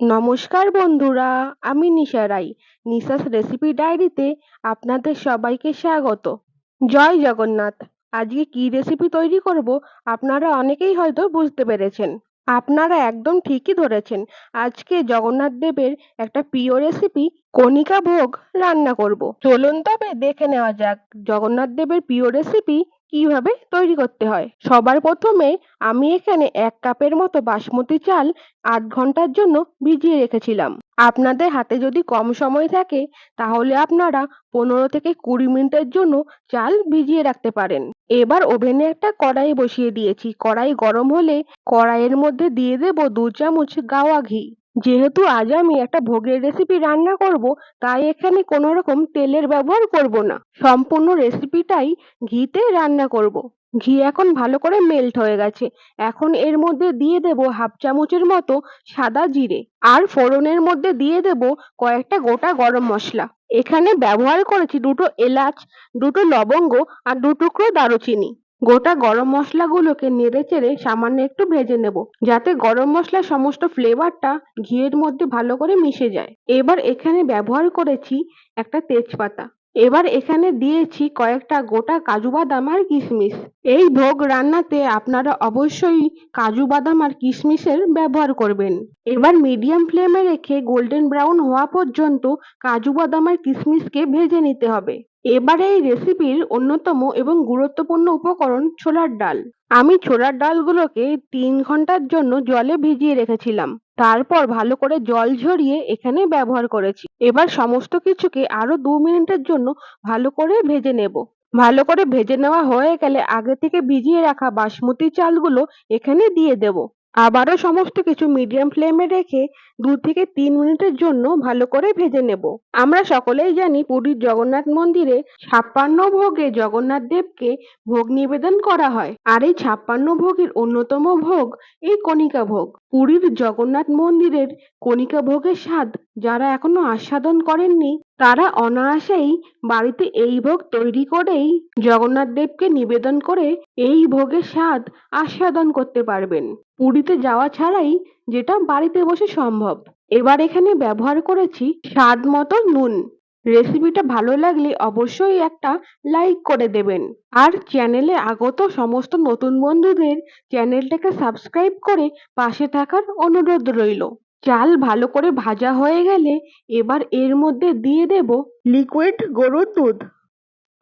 নমস্কার বন্ধুরা, আমি নিশা রাই নিশাস রেসিপি ডায়েরিতে আপনাদের সবাইকে স্বাগত। জয় জগন্নাথ। আজকে কি রেসিপি তৈরি করব আপনারা অনেকেই হয়তো বুঝতে পেরেছেন। আপনারা একদম ঠিকই ধরেছেন। আজকে জগন্নাথ দেবের একটা প্রিয় রেসিপি কণিকা ভোগ রান্না করব। চলুন তবে দেখে নেওয়া যাক। জগন্নাথ দেবের প্রিয় রেসিপি কীভাবে তৈরি করতে হয়? সবার প্রথমে আমি এখানে এক কাপের মতো বাসমতি চাল আধ ঘণ্টার জন্য ভিজিয়ে রেখেছিলাম। আপনাদের হাতে যদি কম সময় থাকে, তাহলে আপনারা পনেরো থেকে কুড়ি মিনিটের জন্য চাল ভিজিয়ে রাখতে পারেন। এবার ওভেনে একটা কড়াই বসিয়ে দিয়েছি। কড়াই গরম হলে কড়াইয়ের মধ্যে দিয়ে দেব দু চামচ গাওয়া ঘি। যেহেতু আজ আমি একটা ভোগের রেসিপি রান্না করব, তাই এখানে কোনো রকম তেলের ব্যবহার করব না। সম্পূর্ণ রেসিপিটাই ঘিতে রান্না করব। ঘি এখন ভালো করে মেল্ট হয়ে গেছে। এখন এর মধ্যে দিয়ে দেব হাফ চামচের মতো সাদা জিরে। আর ফোড়নের মধ্যে দিয়ে দেব কয়েকটা গোটা গরম মশলা। এখানে ব্যবহার করেছি দুটো এলাচ, দুটো লবঙ্গ আর দু টুকরো দারুচিনি। গোটা গরম মশলাগুলোকে নেড়ে চেড়ে সামান্য একটু ভেজে নেব, যাতে গরম মশলার সমস্ত ফ্লেভারটা ঘিয়ের মধ্যে ভালো করে মিশে যায়। এবার এখানে ব্যবহার করেছি একটা তেজপাতা। এবার এখানে দিয়েছি কয়েকটা গোটা কাজু বাদাম আর কিশমিশ। এই ভোগ রান্নাতে আপনারা অবশ্যই কাজু বাদাম আর কিশমিশের ব্যবহার করবেন। এবার মিডিয়াম ফ্লেমে রেখে গোল্ডেন ব্রাউন হওয়া পর্যন্ত কাজু বাদাম আর কিশমিশকে ভেজে নিতে হবে। এবারে এই রেসিপির অন্যতম এবং গুরুত্বপূর্ণ উপকরণ ছোলার ডাল। আমি ছোলার ডালগুলোকে তিন ঘণ্টার জন্য জলে ভিজিয়ে রেখেছিলাম। তারপর ভালো করে জল ঝরিয়ে এখানে ব্যবহার করেছি। এবার সমস্ত কিছুকে আরও দু মিনিটের জন্য ভালো করে ভেজে নেব। ভালো করে ভেজে নেওয়া হয়ে গেলে আগে থেকে ভিজিয়ে রাখা বাসমতি চালগুলো এখানে দিয়ে দেব। আবারও সমস্ত কিছু মিডিয়াম ফ্লেমে রেখে দু থেকে তিন মিনিটের জন্য ভালো করে ভেজে নেব। আমরা সকলেই জানি পুরীর জগন্নাথ মন্দিরে ছাপ্পান্ন ভোগে জগন্নাথ দেবকে ভোগ নিবেদন করা হয়। আর এই ছাপ্পান্ন ভোগের অন্যতম ভোগ এই কণিকা ভোগ। পুরীর জগন্নাথ মন্দিরের কণিকা ভোগের স্বাদ যারা এখনও আস্বাদন করেননি, তারা অনায়াসেই বাড়িতে এই ভোগ তৈরি করেই জগন্নাথ দেবকে নিবেদন করে এই ভোগের স্বাদ আস্বাদন করতে পারবেন। পুরীতে যাওয়া ছাড়াই যেটা বাড়িতে বসে সম্ভব। এবার এখানে ব্যবহার করেছি স্বাদ মতো নুন। রেসিপিটা ভালো লাগলে অবশ্যই একটা লাইক করে দেবেন। আর চ্যানেলে আগত সমস্ত নতুন বন্ধুদের চ্যানেলটাকে সাবস্ক্রাইব করে পাশে থাকার অনুরোধ রইল। চাল ভালো করে ভাজা হয়ে গেলে এবার এর মধ্যে দিয়ে দেব লিকুইড গরুর দুধ।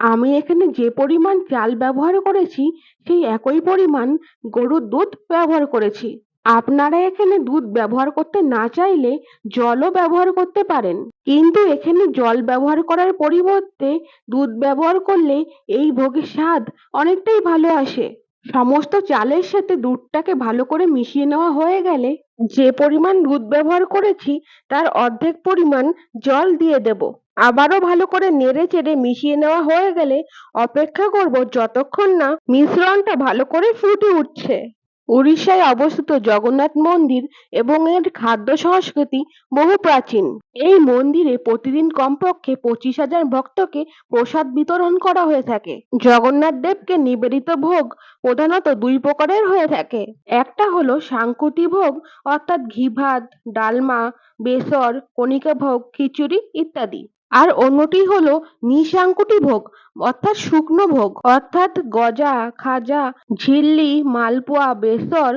আমি এখানে যে পরিমাণ চাল ব্যবহার করেছি সেই একই পরিমাণ গরুর দুধ ব্যবহার করেছি। আপনারা এখানে দুধ ব্যবহার করতে না চাইলে জলও ব্যবহার করতে পারেন। কিন্তু এখানে জল ব্যবহার করার পরিবর্তে দুধ ব্যবহার করলে এই ভোগের স্বাদ অনেকটাই ভালো আসে। সমস্ত চালের সাথে দুধটাকে ভালো করে মিশিয়ে নেওয়া হয়ে গেলে যে পরিমাণ দুধ ব্যবহার করেছি, তার অর্ধেক পরিমাণ জল দিয়ে দেব। আবারও ভালো করে নেড়ে চেড়ে মিশিয়ে নেওয়া হয়ে গেলে অপেক্ষা করব যতক্ষণ না মিশ্রণটা ভালো করে ফুটে উঠছে। উড়িষ্যায় অবস্থিত জগন্নাথ মন্দির এবং এর খাদ্য সংস্কৃতি বহু প্রাচীন। এই মন্দিরে প্রতিদিন কমপক্ষে পঁচিশ হাজার ভক্তকে প্রসাদ বিতরণ করা হয়ে থাকে। জগন্নাথ দেবকে নিবেদিত ভোগ প্রধানত দুই প্রকারের হয়ে থাকে। একটা হলো সাংকুতি ভোগ, অর্থাৎ ঘি ভাত, ডালমা, বেসর, কণিকা ভোগ, খিচুড়ি ইত্যাদি। আর অন্যটি হলো নিঃসাংকুটি ভোগ, অর্থাৎ শুকনো ভোগ, অর্থাৎ গজা, খাজা, ঝিল্লি, মালপোয়া, বেসর,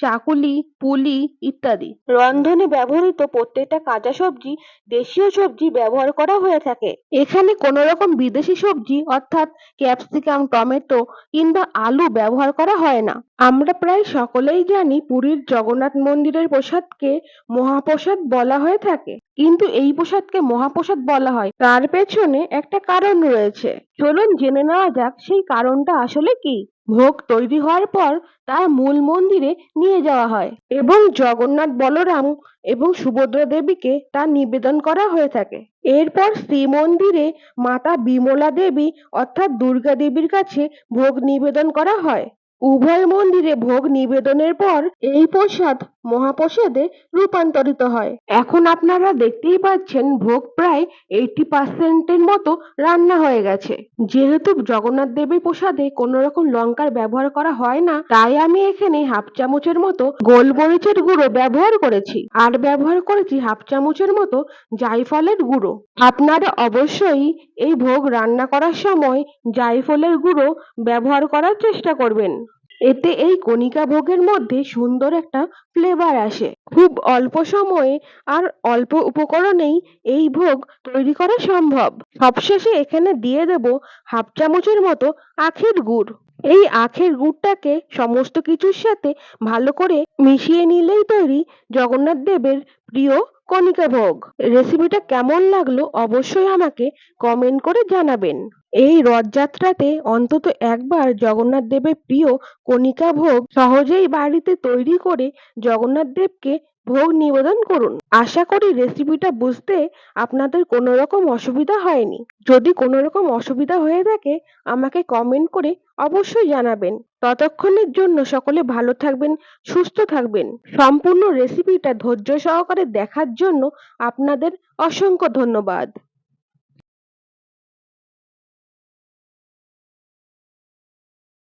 চাকুলি, পুলি ইত্যাদি। রন্ধনে ব্যবহৃত প্রত্যেকটা কাঁচা সবজি দেশীয় সবজি ব্যবহার করা হয়ে থাকে। এখানে কোনো রকম বিদেশি সবজি, অর্থাৎ ক্যাপসিকাম, টমেটো কিংবা আলু ব্যবহার করা হয় না। আমরা প্রায় সকলেই জানি পুরীর জগন্নাথ মন্দিরের প্রসাদকে মহাপ্রসাদ বলা হয়ে থাকে। কিন্তু এই প্রসাদকে মহাপ্রসাদ বলা হয়। তার পেছনে একটা কারণ রয়েছে। চলুন জেনে নেওয়া যাক সেই কারণটা আসলে কি। ভোগ তৈরি হওয়ার পর তার মূল মন্দিরে নিয়ে যাওয়া হয় এবং জগন্নাথ বলরাম এবং সুভদ্রা দেবীকে তা নিবেদন করা হয়ে থাকে। এরপর শ্রীমন্দিরে মাতা বিমলা দেবী অর্থাৎ দুর্গা দেবীর কাছে ভোগ নিবেদন করা হয়। উভয় মন্দিরে ভোগ নিবেদনের পর এই প্রসাদ মহাপ্রসাদে রূপান্তরিত হয়। এখন আপনারা দেখতেই পাচ্ছেন ভোগ প্রায় এইটি পার্সেন্টের মতো রান্না হয়ে গেছে। যেহেতু জগন্নাথ দেবের প্রসাদে কোনো রকম লঙ্কার ব্যবহার করা হয় না, তাই আমি এখানে হাফ চামচের মতো গোলমরিচের গুঁড়ো ব্যবহার করেছি। আর ব্যবহার করেছি হাফ চামচের মতো জায়ফলের গুঁড়ো। আপনারা অবশ্যই এই ভোগ রান্না করার সময় জায়ফলের গুঁড়ো ব্যবহার করার চেষ্টা করবেন। এতে এই কণিকা ভোগের মধ্যে সুন্দর একটা ফ্লেভার আসে। খুব অল্প সময়ে আর অল্প উপকরণেই এই ভোগ তৈরি করা সম্ভব। সবশেষে এখানে দিয়ে দেব হাফ চামচের মতো আখের গুড়। এই আখের গুড়টাকে সমস্ত কিছুর সাথে ভালো করে মিশিয়ে নিলেই তৈরি জগন্নাথ দেবের প্রিয় কণিকা ভোগ। রেসিপিটা কেমন লাগল অবশ্যই আমাকে কমেন্ট করে জানাবেন। এই রথযাত্রাতে অন্তত একবার জগন্নাথ দেবের প্রিয় কণিকা ভোগ সহজেই বাড়িতে তৈরি করে জগন্নাথ দেবকে ভোগ নিবেদন করুন। আশা করি রেসিপিটা বুঝতে আপনাদের কোনো রকম অসুবিধা হয়নি। যদি কোনো রকম অসুবিধা হয়ে থাকে, আমাকে কমেন্ট করে অবশ্যই জানাবেন। ততক্ষণের জন্য সকলে ভালো থাকবেন, সুস্থ থাকবেন। সম্পূর্ণ রেসিপিটা ধৈর্য সহকারে দেখার জন্য আপনাদের অসংখ্য ধন্যবাদ।